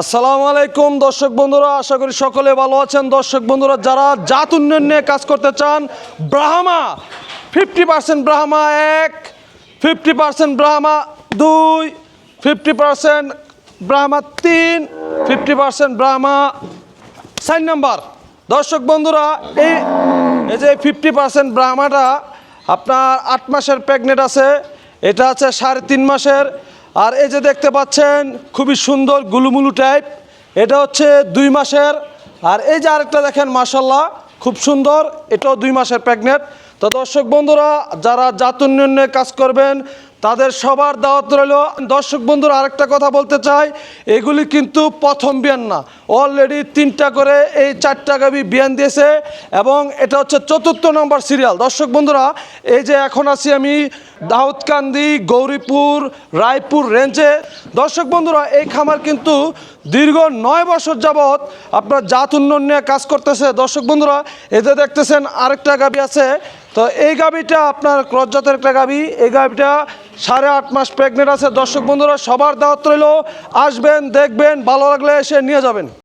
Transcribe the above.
আসসালামু আলাইকুম, দর্শক বন্ধুরা, আশা করি সকলে ভালো আছেন। দর্শক বন্ধুরা, যারা জাত উন্নয়ন নিয়ে কাজ করতে চান, ব্রাহ্মা ফিফটি পার্সেন্ট ব্রাহ্মা এক ফিফটি পার্সেন্ট ব্রাহ্মা দুই ফিফটি পার্সেন্ট ব্রাহ্মা তিন ফিফটি পার্সেন্ট ব্রাহ্মা চার নাম্বার। দর্শক বন্ধুরা, এই এই যে ফিফটি পার্সেন্ট ব্রাহ্মাটা আপনার আট মাসের প্রেগনেন্ট আছে, এটা আছে সাড়ে তিন মাসের। আর এই যে দেখতে পাচ্ছেন, খুবই সুন্দর গুলুমুলু টাইপ এটা হচ্ছে দুই মাসের। আর এই যে আরেকটা দেখেন মাসাল্লাহ খুব সুন্দর। এটাও দুই মাসের প্রেগনেন্ট তো দর্শক বন্ধুরা, যারা জাত উন্নয়নে কাজ করবেন, তাদের সবার দাওয়াত রইল। দর্শক বন্ধুরা, আরেকটা কথা বলতে চাই, এগুলি কিন্তু প্রথম বিয়ান না। অলরেডি তিনটা করে এই চারটা গাবি বিয়ান দিয়েছে এবং এটা হচ্ছে চতুর্থ নম্বর সিরিয়াল দর্শক বন্ধুরা, এই যে এখন আছি আমি দাউদকান্দি, গৌরীপুর, রায়পুর রেঞ্জে। দর্শক বন্ধুরা, এই খামার কিন্তু দীর্ঘ নয় বছর যাবৎ আপনার জাত উন্নয়ন নিয়ে কাজ করতেছে। দর্শক বন্ধুরা এতে দেখতেছেন, আরেকটা গাবি আছে। তো এই গাবিটা আপনার ক্রসজাতের একটা গাবি। এই গাবিটা সাড়ে আট মাস প্রেগনেন্ট আছে। দর্শক বন্ধুরা, সবার দাওয়াত রইল। আসবেন, দেখবেন, ভালো লাগলে এসে নিয়ে যাবেন।